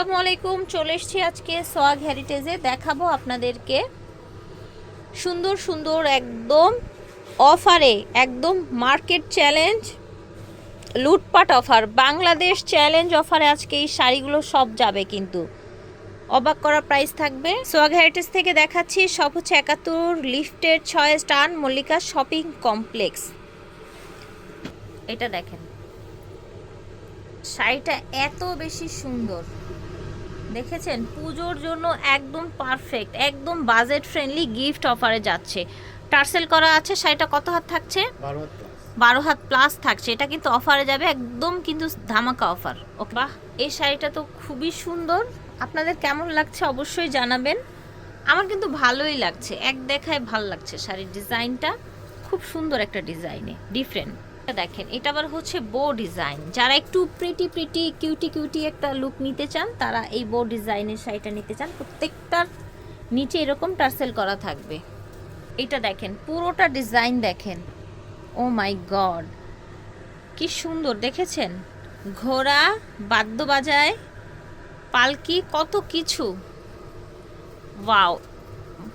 আসসালামু আলাইকুম, চলে এসেছি আজকে সোয়াগ হেরিটেজে। দেখাবো আপনাদেরকে সুন্দর সুন্দর একদম অফারে, একদম মার্কেট চ্যালেঞ্জ, লুটপাট অফার, বাংলাদেশ চ্যালেঞ্জ অফারে আজকে এই শাড়িগুলো সব যাবে কিন্তু। অবাক করা প্রাইস থাকবে। সোয়াগ হেরিটেজ থেকে দেখাচ্ছি, সব হচ্ছে একাত্তর, লিফটের ছয় স্টান, মল্লিকা শপিং কমপ্লেক্স। এটা দেখেন। শাড়িটা এত বেশি সুন্দর। দেখেছেন? পুজোর জন্য একদম পারফেক্ট একদম বাজেট ফ্রেন্ডলি গিফট অফারে যাচ্ছে। টার্সেল করা আছে শাড়িটা কত হাত থাকছে? বারো হাত বারো হাত প্লাস থাকছে। এটা কিন্তু অফারে যাবে একদম কিন্তু ধামাকা অফার ওকে বাহ এই শাড়িটা তো খুবই সুন্দর। আপনাদের কেমন লাগছে অবশ্যই জানাবেন। আমার কিন্তু ভালোই লাগছে এক দেখায় ভালো লাগছে শাড়ির ডিজাইনটা খুব সুন্দর একটা ডিজাইনে ডিফারেন্ট দেখেন, এটা আবার হচ্ছে বো ডিজাইন যারা একটু প্রিটি প্রিটি কিউটি কিউটি একটা লুক নিতে চান, তারা এই বো ডিজাইনের শাড়িটা নিতে চান। প্রত্যেকটার নিচে এরকম টার্সেল করা থাকবে। এটা দেখেন, পুরোটা ডিজাইন দেখেন। ও মাই গড কি সুন্দর, দেখেছেন? ঘোড়া বাদ্য বাজায় পালকি, কত কিছু। ওয়াও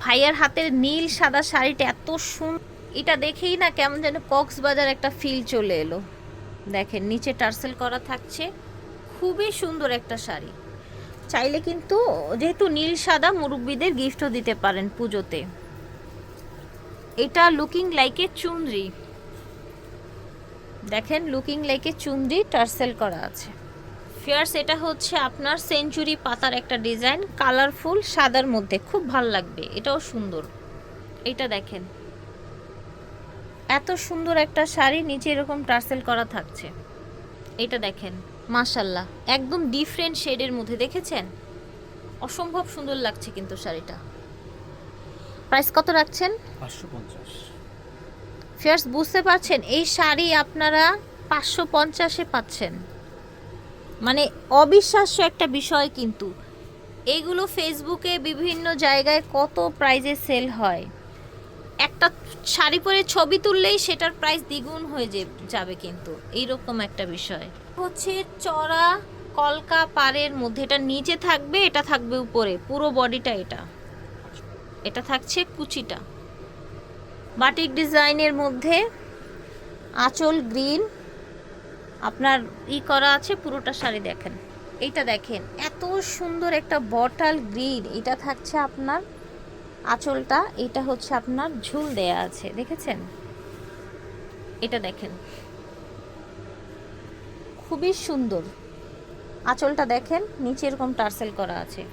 ভাইয়ার হাতের নীল সাদা শাড়িটা এত সুন্দর এটা দেখেই না কেমন যেন কক্সবাজার একটা ফিল চলে এলো। দেখেন, নিচে টার্সেল করা থাকছে, খুবই সুন্দর একটা শাড়ি। চাইলে কিন্তু যেহেতু নীল সাদা, মুরব্বীদের গিফটও দিতে পারেন পুজোতে। এটা লুকিং লাইক এ চুনরি। দেখেন লুকিং লাইক চুনরি, টার্সেল করা আছে। ফিয়ার্স এটা হচ্ছে আপনার সেঞ্চুরি পাতার একটা ডিজাইন কালারফুল সাদার মধ্যে। খুব ভালো লাগবে, এটাও সুন্দর। এটা দেখেন। এত সুন্দর একটা শাড়ি নিচে এরকম টার্সেল করা থাকছে। এটা দেখেন মাশাল্লাহ একদম ডিফারেন্ট শেডের মধ্যে দেখেছেন? অসম্ভব সুন্দর লাগছে কিন্তু শাড়িটা। প্রাইস কত রাখছেন? পাঁচশো পঞ্চাশ। ফিয়ার্স বুঝতে পারছেন এই শাড়ি আপনারা পাঁচশো পঞ্চাশে পাচ্ছেন। মানে অবিশ্বাস্য একটা বিষয় কিন্তু। এইগুলো ফেসবুকে বিভিন্ন জায়গায় কত প্রাইজে সেল হয়। একটা শাড়ি পরে ছবি তুললেই সেটার প্রাইস দ্বিগুণ হয়ে যাবে কিন্তু। এইরকম একটা বিষয়। হচ্ছে চড়া, কলকা, পাড়ের মধ্যে, এটা নিচে থাকবে, এটা থাকবে উপরে। পুরো বডিটা এটা। এটা থাকছে কুচিটা। বাটিক ডিজাইনের মধ্যে আঁচল গ্রিন আপনার ই করা আছে, পুরোটা শাড়ি দেখেন। এইটা দেখেন, এত সুন্দর একটা বটাল গ্রিন এটা থাকছে আপনার আঁচলটা, এটা হচ্ছে আপনার ঝুল দেয়া আছে, দেখেছেন? এটা দেখেন। খুবই সুন্দর। আঁচলটা দেখেন, নিচে এরকম টার্সেল করা আছে।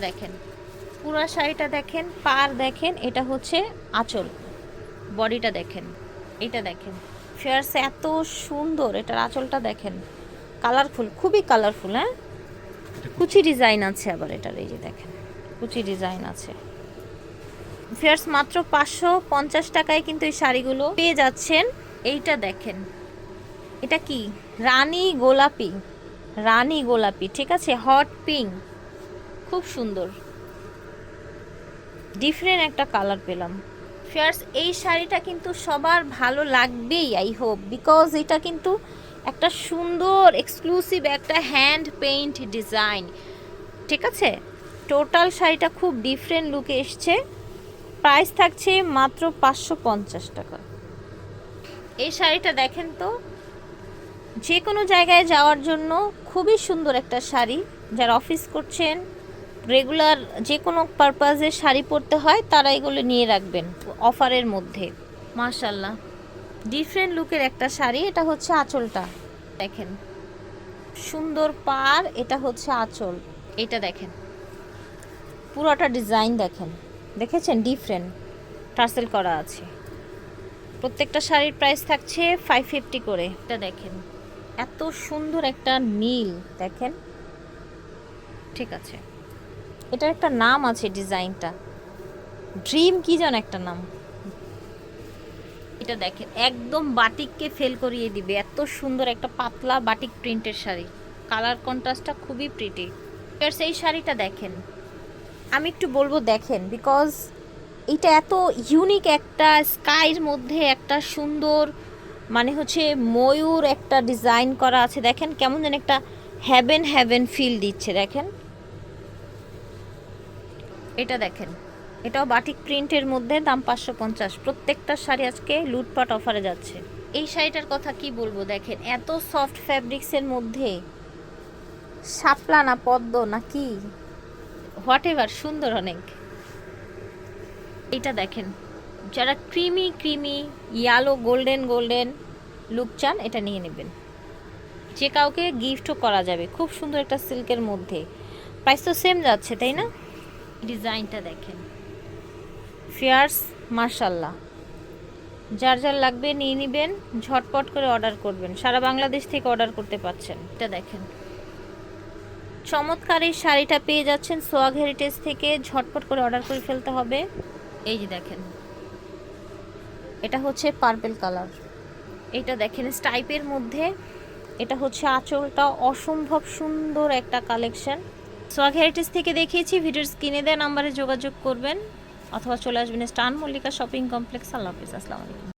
দেখেন। পুরা শাড়িটা দেখেন, পার দেখেন, এটা হচ্ছে আঁচল। বডিটা দেখেন, এটা দেখেন। ফেয়ার্স এত সুন্দর, এটার আঁচলটা দেখেন। কালারফুল, খুবই কালারফুল হ্যাঁ? কুচি ডিজাইন আছে আবার এটার, এই যে দেখেন। কুচি ডিজাইন আছে। ফেয়ার্স মাত্র পাঁচশো পঞ্চাশ টাকায় কিন্তু এই শাড়িগুলো পেয়ে যাচ্ছেন। এইটা দেখেন। এটা কি? রানী গোলাপি। রানী গোলাপি, ঠিক আছে? Hot pink. খুব সুন্দর। ডিফারেন্ট একটা কালার পেলাম। ফিয়ার্স এই শাড়িটা কিন্তু সবার ভালো লাগবেই, আই হোপ, বিকজ এটা কিন্তু একটা সুন্দর এক্সক্লুসিভ একটা হ্যান্ড পেইন্ট ডিজাইন ঠিক আছে? টোটাল শাড়িটা খুব ডিফারেন্ট লুকে এসছে। প্রাইস থাকছে মাত্র পাঁচশো পঞ্চাশ টাকা। এই শাড়িটা দেখেন তো যে কোনো জায়গায় যাওয়ার জন্য খুবই সুন্দর একটা শাড়ি। যারা অফিস করছেন রেগুলার যে কোনো পারপাজে শাড়ি পরতে হয়, তারা এগুলো নিয়ে রাখবেন অফারের মধ্যে। মাশাল্লাহ ডিফারেন্ট লুকের একটা শাড়ি, এটা হচ্ছে আঁচলটা। দেখেন। সুন্দর পার, এটা হচ্ছে আঁচল। এটা দেখেন। পুরোটা ডিজাইন দেখেন। দেখেছেন? ডিফারেন্ট টার্সেল করা আছে। প্রত্যেকটা শাড়ির প্রাইস থাকছে ফাইভ ফিফটি করে। এটা দেখেন। এত সুন্দর একটা নীল, দেখেন। ঠিক আছে। এটার একটা নাম আছে ডিজাইনটা। ড্রিম কি যেন একটা নাম। এটা দেখেন, একদম বাটিককে ফেল করিয়ে দিবে। এত সুন্দর একটা পাতলা বাটিক প্রিন্টের শাড়ি। কালার কন্ট্রাস্টটা খুবই প্রিটি সেই শাড়িটা দেখেন। আমি একটু বলব দেখেন বিকজ এটা এত ইউনিক একটা স্কাইর মধ্যে একটা সুন্দর মানে হচ্ছে ময়ূর একটা ডিজাইন করা আছে। দেখেন কেমন যেন একটা হ্যাভেন হ্যাভেন ফিল দিচ্ছে, দেখেন। এটা দেখেন। এটাও বাটিক প্রিন্টের মধ্যে দাম পাঁচশো পঞ্চাশ। প্রত্যেকটা শাড়ি আজকে লুটপাট অফারে যাচ্ছে। এই শাড়িটার কথা কি বলব দেখেন এত সফট ফ্যাব্রিক্সের মধ্যে। শাপলা না পদ্ম না কি? হোয়াট এভার সুন্দর অনেক। এটা দেখেন যারা creamy creamy yellow golden golden look চান এটা নিয়ে নেবেন। যে কাউকে গিফটও করা যাবে খুব সুন্দর একটা সিল্কের মধ্যে। প্রাইস তো সেম যাচ্ছে তাই না? ডিজাইনটা দেখেন। ফিয়ার্স মার্শাল্লাহ যার যার লাগবে নিয়ে নেবেন, ঝটপট করে অর্ডার করবেন। সারা বাংলাদেশ থেকে অর্ডার করতে পারছেন এটা দেখেন। চমৎকার এই শাড়িটা পেয়ে যাচ্ছেন সোয়াগ হেরিটেজ থেকে। ঝটপট করে অর্ডার করে ফেলতে হবে। এই যে দেখেন। এটা হচ্ছে পার্পেল কালার। এটা দেখেন, স্টাইপের মধ্যে। এটা হচ্ছে আঁচলটা অসম্ভব সুন্দর একটা কালেকশন। সোয়াগ হেরিটেজ থেকে দেখিয়েছি, ভিডিওর স্ক্রিনে দেওয়া নাম্বারে যোগাযোগ করবেন। অথবা চলে আসবেন স্টান মল্লিকা শপিং কমপ্লেক্স। আল্লাহ হাফিজ আসসালামু আলাইকুম।